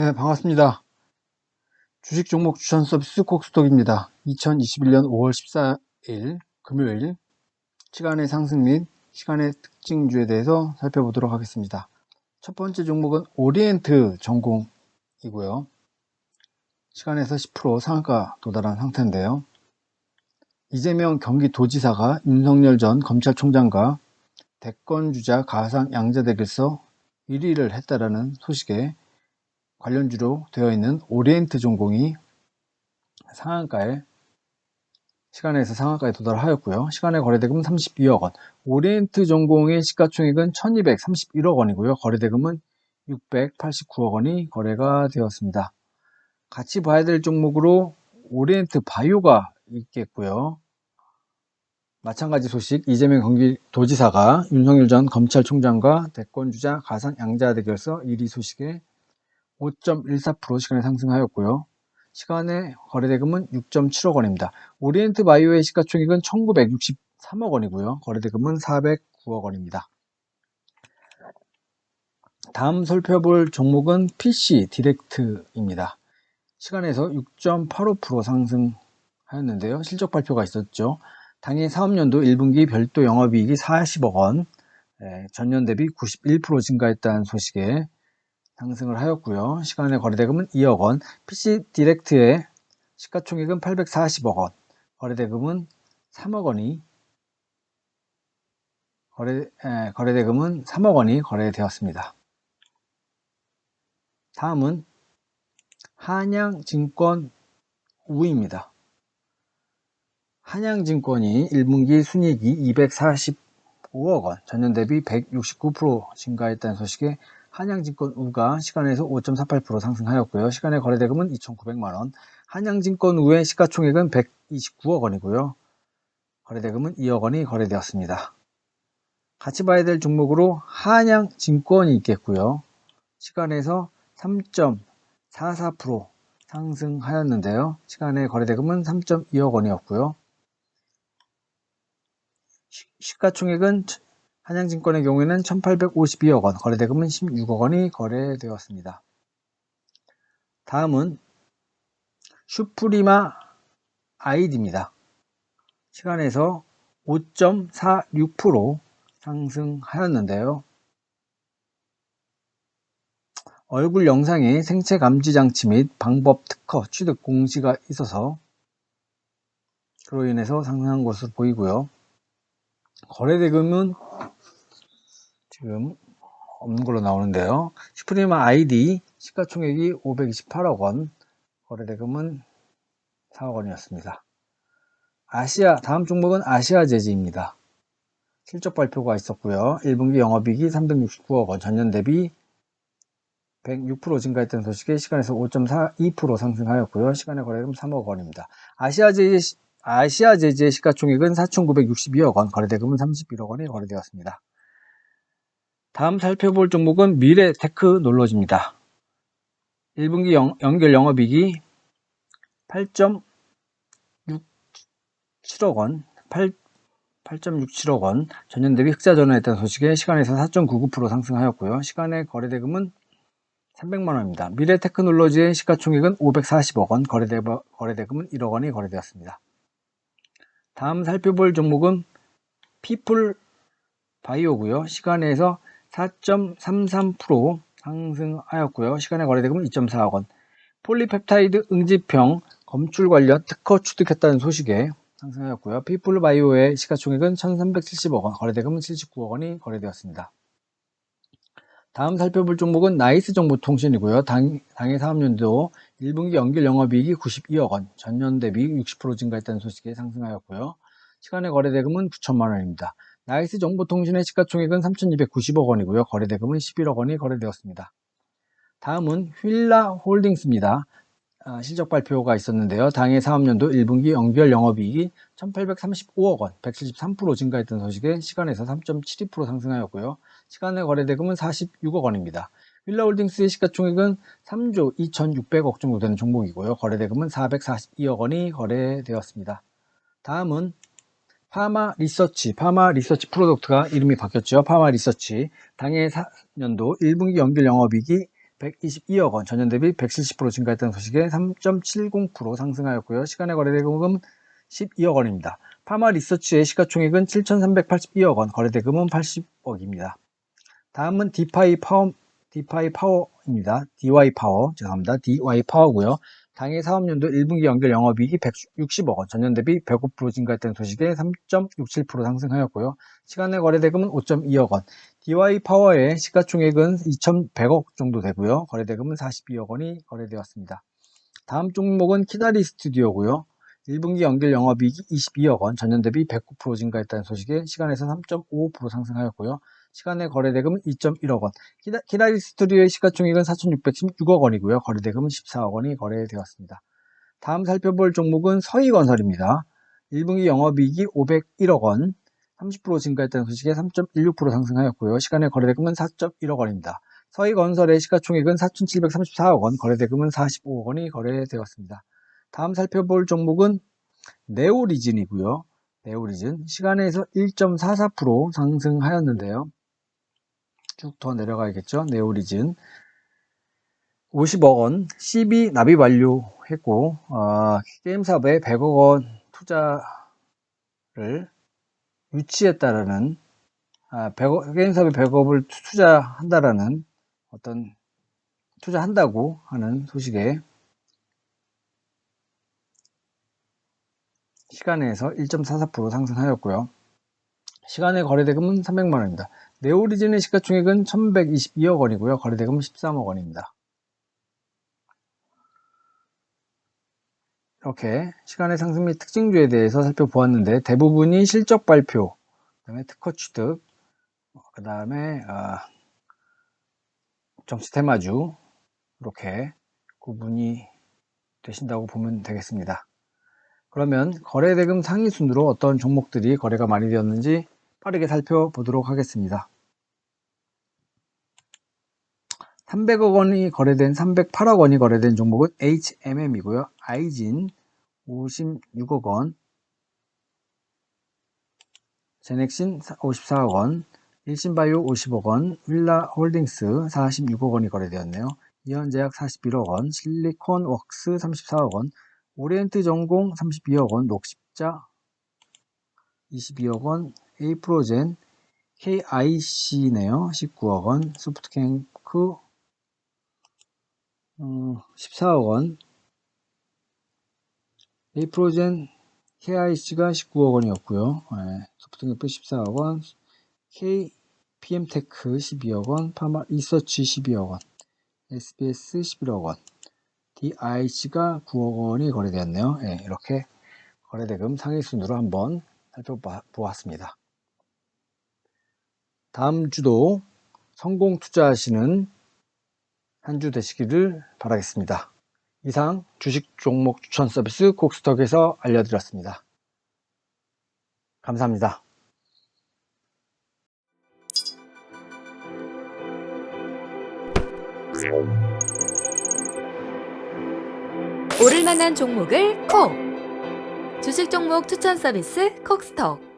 네, 반갑습니다. 주식 종목 추천 서비스 콕스톡입니다. 2021년 5월 14일 금요일 시간의 상승 및 시간의 특징주에 대해서 살펴보도록 하겠습니다. 첫 번째 종목은 오리엔트 전공이고요. 시간에서 10% 상한가 도달한 상태인데요. 이재명 경기도지사가 윤석열 전 검찰총장과 대권 주자 가상 양자 대결서 1위를 했다라는 소식에 관련주로 되어 있는 오리엔트 전공이 상한가에 시간에서 상한가에 도달하였고요. 시간의 거래대금은 32억 원. 오리엔트 전공의 시가총액은 1231억 원이고요. 거래대금은 689억 원이 거래가 되었습니다. 같이 봐야 될 종목으로 오리엔트 바이오가 있겠고요. 마찬가지 소식 이재명 경기도지사가 윤석열 전 검찰총장과 대권주자 가상 양자 대결서 1위 소식에 5.14% 시간에 상승하였고요. 시간의 거래대금은 6.7억 원입니다. 오리엔트 바이오의 시가총액은 1963억 원이고요. 거래대금은 409억 원입니다. 다음 살펴볼 종목은 PC 디렉트입니다. 시간에서 6.85% 상승하였는데요. 실적 발표가 있었죠. 당해 사업년도 1분기 별도 영업이익이 40억 원, 전년 대비 91% 증가했다는 소식에 상승을 하였고요. 시간의 거래대금은 2억 원, PC 디렉트의 시가총액은 840억 원, 거래대금은 3억 원이 거래, 에, 거래대금은 3억 원이 거래되었습니다. 다음은 한양증권 우입니다. 한양증권이 1분기 순이익이 245억 원, 전년 대비 169% 증가했다는 소식에 한양증권 우가 시간에서 5.48% 상승하였고요. 시간의 거래대금은 2,900만원. 한양증권 우의 시가총액은 129억 원이고요. 거래대금은 2억 원이 거래되었습니다. 같이 봐야 될 종목으로 한양증권이 있겠고요. 시간에서 3.44% 상승하였는데요. 시간의 거래대금은 3.2억 원이었고요. 시가총액은 한양증권의 경우에는 1852억 원, 거래대금은 16억 원이 거래되었습니다. 다음은 슈프리마 아이디입니다. 시간에서 5.46% 상승하였는데요. 얼굴 영상에 생체 감지 장치 및 방법 특허 취득 공시가 있어서 그로 인해서 상승한 것으로 보이고요. 거래대금은 지금 없는 걸로 나오는데요. 슈프리마 아이디 시가총액이 528억 원, 거래대금은 4억 원이었습니다. 아시아, 다음 종목은 아시아 제지입니다. 실적 발표가 있었고요. 1분기 영업이익이 369억 원, 전년 대비 106% 증가했던 소식에 시간에서 5.42% 상승하였고요. 시간의 거래금 3억 원입니다. 아시아 제지, 아시아 제지의 시가총액은 4,962억 원, 거래대금은 31억 원이 거래되었습니다. 다음 살펴볼 종목은 미래 테크놀로지입니다. 1분기 영, 연결 영업이익이 8.67억 원, 8, 8.67억 원, 전년 대비 흑자 전환했다는 소식에 시간에서 4.99% 상승하였고요. 시간의 거래대금은 300만 원입니다. 미래 테크놀로지의 시가총액은 540억 원, 거래대, 거래대금은 1억 원이 거래되었습니다. 다음 살펴볼 종목은 피플 바이오고요. 시간에서 4.33% 상승하였고요. 시간의 거래대금은 2.4억 원. 폴리펩타이드 응집형 검출 관련 특허 취득했다는 소식에 상승하였고요. 피플바이오의 시가총액은 1,370억 원, 거래대금은 79억 원이 거래되었습니다. 다음 살펴볼 종목은 나이스 정보통신이고요. 당, 당해 사업년도 1분기 연결 영업이익이 92억 원, 전년 대비 60% 증가했다는 소식에 상승하였고요. 시간의 거래대금은 9천만 원입니다. 나이스 정보통신의 시가총액은 3,290억 원이고요. 거래대금은 11억 원이 거래되었습니다. 다음은 휠라 홀딩스입니다. 아, 실적 발표가 있었는데요. 당해 사업년도 1분기 연결 영업이익이 1,835억 원, 173% 증가했던 소식에 시간에서 3.72% 상승하였고요. 시간의 거래대금은 46억 원입니다. 휠라홀딩스의 시가총액은 3조 2,600억 정도 되는 종목이고요. 거래대금은 442억 원이 거래되었습니다. 다음은 파마 리서치, 파마 리서치 프로덕트가 이름이 바뀌었죠. 파마 리서치. 당해 4년도 1분기 연결 영업이익이 122억 원, 전년 대비 170% 증가했다는 소식에 3.70% 상승하였고요. 시간의 거래대금은 12억 원입니다. 파마 리서치의 시가총액은 7,382억 원, 거래대금은 80억입니다. 다음은 디파이 파워, 디파이 파워입니다. DY 파워, 죄송합니다. DY 파워고요. 당해 사업년도 1분기 연결 영업이익이 160억 원, 전년 대비 105% 증가했다는 소식에 3.67% 상승하였고요. 시간의 거래대금은 5.2억 원, DY 파워의 시가총액은 2,100억 정도 되고요. 거래대금은 42억 원이 거래되었습니다. 다음 종목은 키다리 스튜디오고요. 1분기 연결 영업이익이 22억 원, 전년 대비 109% 증가했다는 소식에 시간에서 3.55% 상승하였고요. 시간의 거래대금은 2.1억 원. 키다, 키다리 스튜디오의 시가총액은 4,616억 원이고요. 거래대금은 14억 원이 거래되었습니다. 다음 살펴볼 종목은 서희건설입니다. 1분기 영업이익이 501억 원, 30% 증가했다는 소식에 3.16% 상승하였고요. 시간의 거래대금은 4.1억 원입니다. 서희건설의 시가총액은 4,734억 원, 거래대금은 45억 원이 거래되었습니다. 다음 살펴볼 종목은 네오리진이고요. 네오리진 시간에서 1.44% 상승하였는데요. 쭉 더 내려가야겠죠. 네오리진 50억 원 CB 납입 완료했고 어, 게임 사업에 100억 원 투자를 유치했다라는 아, 100억, 게임 사업에 100억을 투자한다라는 어떤 투자한다고 하는 소식에 시간에서 1.44% 상승하였고요. 시간의 거래대금은 300만 원입니다. 네오리진의 시가총액은 1122억 원이고요. 거래대금은 13억 원입니다. 이렇게 시간의 상승 및 특징주에 대해서 살펴보았는데 대부분이 실적 발표, 그다음에 특허 취득, 그 다음에 정치 테마주 이렇게 구분이 되신다고 보면 되겠습니다. 그러면 거래대금 상위 순으로 어떤 종목들이 거래가 많이 되었는지 빠르게 살펴보도록 하겠습니다. 300억 원이 거래된 308억 원이 거래된 종목은 HMM이고요. 아이진 56억 원, 제넥신 54억 원, 일신바이오 50억 원, 윌라홀딩스 46억 원이 거래되었네요. 이현제약 41억 원, 실리콘웍스 34억 원, 오리엔트 전공 32억 원, 녹십자 22억 원, 에이프로젠 KIC네요. 19억 원, 소프트뱅크 어, 14억 원, 에이프로젠 KIC가 19억 원이었고요. 네, 소프트뱅크 14억 원, KPM테크 12억 원, 파마 리서치 12억 원, SBS 11억 원, DIC가 9억 원이 거래되었네요. 네, 이렇게 거래대금 상위 순으로 한번 살펴보았습니다. 다음 주도 성공 투자하시는 한 주 되시기를 바라겠습니다. 이상 주식 종목 추천 서비스 곡스톡에서 알려드렸습니다. 감사합니다. 오를 만한 종목을 콕! 주식 종목 추천 서비스 콕스톡